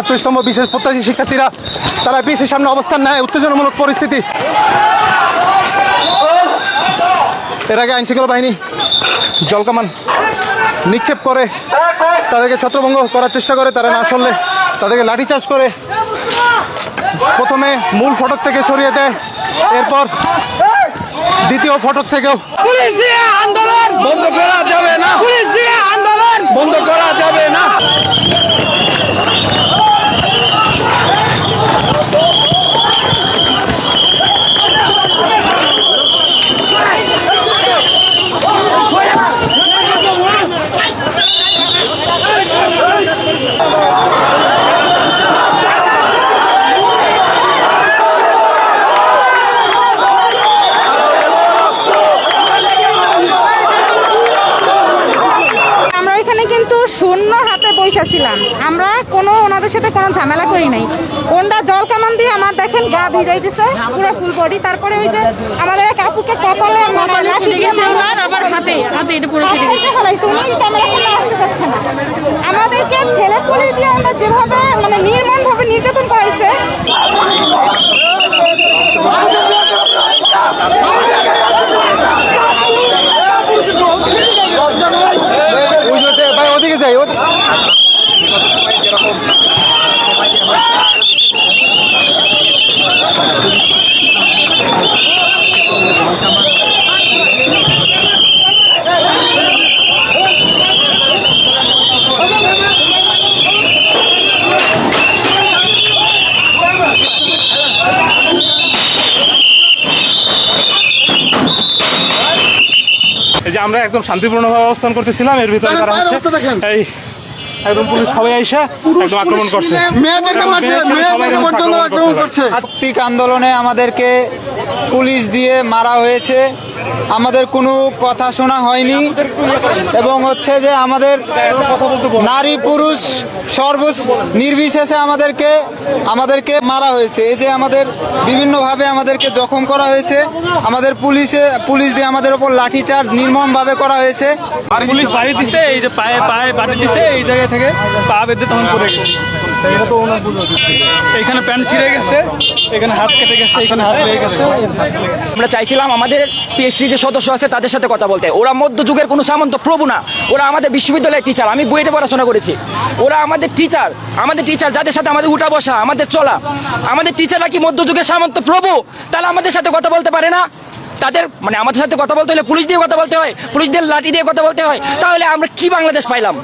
একচল্লিশতম বিশেষ প্রত্যাশী শিক্ষার্থীরা তারা পিসির সামনে অবস্থান নেয়। উত্তেজনামূলক পরিস্থিতি। এর আগে আইনশৃঙ্খলা বাহিনী জলকামান নিক্ষেপ করে তাদেরকে ছত্রভঙ্গ করার চেষ্টা করে তারা না সরলে তাদেরকে লাঠিচার্জ করে। প্রথমে মূল ফটক থেকে সরিয়ে দেয়। এরপর দ্বিতীয় ফটক থেকেও পুলিশ দিয়ে আন্দোলন! বন্ধ করা যাবে না পুলিশ দিয়ে আন্দোলন বন্ধ করা যাবে না আমরা এখানে কিন্তু শূন্য হাতে বৈশা ছিলাম। আমরা কোনো ওনাদের সাথে কোনো ঝামেলা করি নাই। কোনটা জল কামান দিয়ে আমার দেখেন গা ভিজাই দিছে পুরো ফুল বডি তারপরে ওই যে আমাদের এক আপুকে কপালে মানে লাঠি দিয়ে আবার হাতে হাতে এটা পুরো উনি সামনে আসতে পারছে না। আমাদেরকে ছেলে পুলিশ দিয়ে আমরা যেভাবে মানে নির্মাণ ভাবে নির্যাতন করাইছে ওই যে ভাই ওদিকে যাই ওদিকে এই যে আমরা একদম শান্তিপূর্ণভাবে অবস্থান করতেছিলাম এর ভিতরে তারা বাইরের হচ্ছে এই একদম পুলিশ সবাই আইসা একদম আক্রমণ করছে। মেয়েদেরকে মারছে মেয়েদেরকে মারছে পর্যন্ত আক্রমণ করছে। আত্মিক আন্দোলনে আমাদেরকে পুলিশ দিয়ে মারা হয়েছে। আমাদের কোনো কথা শোনা হয়নি। এবং হচ্ছে যে আমাদের নারী পুরুষ সর্ব নির্বিশেষে আমাদেরকে আমাদেরকে মারা হয়েছে। এই যে আমাদের বিভিন্নভাবে আমাদেরকে জখম করা হয়েছে। আমাদের পুলিশে পুলিশ দিয়ে আমাদের ওপর লাঠিচার্জ নির্মমভাবে করা হয়েছে। পুলিশ বাড়ি দিছে এই যে পায়ে পায়ে বাড়ি দিছে এই জায়গা থেকে পা বেঁধে তখন পড়ে গেছে। এইখানে প্যান্ট আমরা চাইছিলাম আমাদের পিএসসি যে সদস্য আছে তাদের সাথে কথা বলতে। ওরা মধ্যযুগের কোনো সামন্ত প্রভু না। ওরা আমাদের বিশ্ববিদ্যালয়ের টিচার আমি বুয়েটে পড়াশোনা করেছি। ওরা আমাদের টিচার আমাদের টিচার যাদের সাথে আমাদের উঠা বসা, আমাদের চলা, আমাদের টিচাররা কি মধ্যযুগের সামন্ত প্রভু? তাহলে আমাদের সাথে কথা বলতে পারে না। তাদের মানে আমাদের সাথে কথা বলতে হলে পুলিশ দিয়ে কথা বলতে হয়, পুলিশদের লাঠি দিয়ে কথা বলতে হয়। তাহলে আমরা কি বাংলাদেশ পাইলাম?